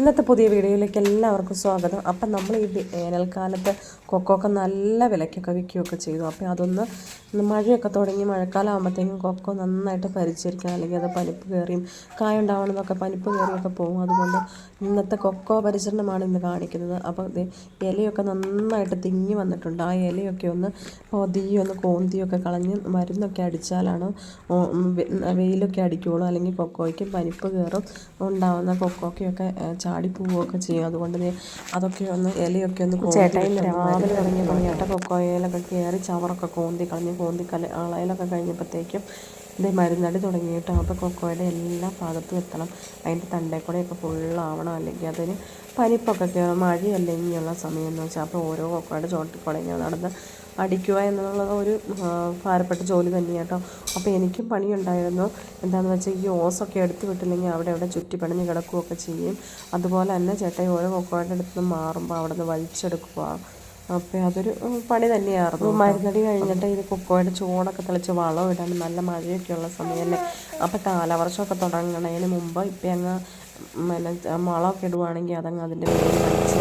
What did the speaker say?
ഇന്നത്തെ പുതിയ വീഡിയോയിലേക്ക് എല്ലാവർക്കും സ്വാഗതം. അപ്പം നമ്മൾ ഈ വേനൽക്കാലത്ത് കൊക്കൊക്കെ നല്ല വിലയ്ക്കൊക്കെ വിൽക്കുകയൊക്കെ ചെയ്തു. അപ്പോൾ അതൊന്ന് മഴയൊക്കെ തുടങ്ങി മഴക്കാലം ആകുമ്പോഴത്തേക്കും കൊക്കോ നന്നായിട്ട് പരിചരിക്കണം അല്ലെങ്കിൽ അത് പനിപ്പ് കയറിയും കായ ഉണ്ടാവണമെന്നൊക്കെ പനിപ്പ് കയറിയൊക്കെ പോകും. അതുകൊണ്ട് ഇന്നത്തെ കൊക്കോ പരിചരണമാണ് ഇന്ന് കാണിക്കുന്നത്. അപ്പോൾ ഇലയൊക്കെ നന്നായിട്ട് തിങ്ങി വന്നിട്ടുണ്ട്. ആ ഇലയൊക്കെ ഒന്ന് പൊതിയൊന്ന് കോന്തിയൊക്കെ കളഞ്ഞ് മരുന്നൊക്കെ അടിച്ചാലാണ് വെയിലൊക്കെ അടിക്കുകയുള്ളൂ അല്ലെങ്കിൽ കൊക്കോയ്ക്ക് പനിപ്പ് കയറും ഉണ്ടാവുന്ന കൊക്കോയ്ക്കൊക്കെ ചാടിപ്പോവുകയൊക്കെ ചെയ്യും. അതുകൊണ്ട് അതൊക്കെ ഒന്ന് ഇലയൊക്കെ ഒന്ന് ചേട്ടാ ഇന്ന് രാവിലെ തുടങ്ങിയ പണിയാട്ട. കൊക്കോയിലൊക്കെ കയറി ചവറൊക്കെ കോന്തി കളഞ്ഞ് കോന്തി കല ആളയിലൊക്കെ കഴിഞ്ഞപ്പോഴത്തേക്കും ഇതേ മരുന്നടി തുടങ്ങിയിട്ട് അപ്പോൾ കൊക്കോയുടെ എല്ലാ ഭാഗത്തും എത്തണം. അതിന്റെ തണ്ടേ കൂടെയൊക്കെ ഫുള്ളാവണം അല്ലെങ്കിൽ അതിന് പനിപ്പൊക്കെ കയറും മഴയല്ല ഇനിയുള്ള സമയം എന്ന് വെച്ചാൽ. അപ്പോൾ ഓരോ കൊക്കോയുടെ ചോട്ടിക്കൂടെ ഇങ്ങനെ നടന്ന് അടിക്കുക എന്നുള്ളത് ഒരു ഭാരപ്പെട്ട ജോലി തന്നെയാണ് കേട്ടോ. അപ്പോൾ എനിക്കും പണിയുണ്ടായിരുന്നു. എന്താണെന്ന് വെച്ചാൽ ഈ ഓസൊക്കെ എടുത്ത് വിട്ടില്ലെങ്കിൽ അവിടെ അവിടെ ചുറ്റി പണിഞ്ഞ് കിടക്കുകയൊക്കെ ചെയ്യും. അതുപോലെ തന്നെ ചേട്ടായി ഓരോ കൊക്കോയുടെ അടുത്ത് നിന്ന് മാറുമ്പോൾ അവിടെ നിന്ന് വലിച്ചെടുക്കുക. അപ്പോൾ അതൊരു പണി തന്നെയായിരുന്നു. മരുന്നടി കഴിഞ്ഞിട്ട് ഇത് കൊക്കോയുടെ ചൂടൊക്കെ തെളിച്ച് വളം ഇടാൻ നല്ല മഴയൊക്കെ ഉള്ള സമയമല്ലേ അപ്പോൾ കാലവർഷമൊക്കെ തുടങ്ങണതിന് മുമ്പ് ഇപ്പം അങ്ങ് പിന്നെ വളമൊക്കെ ഇടുവാണെങ്കിൽ അതങ്ങ് അതിന്റെ വേര് വലിച്ച്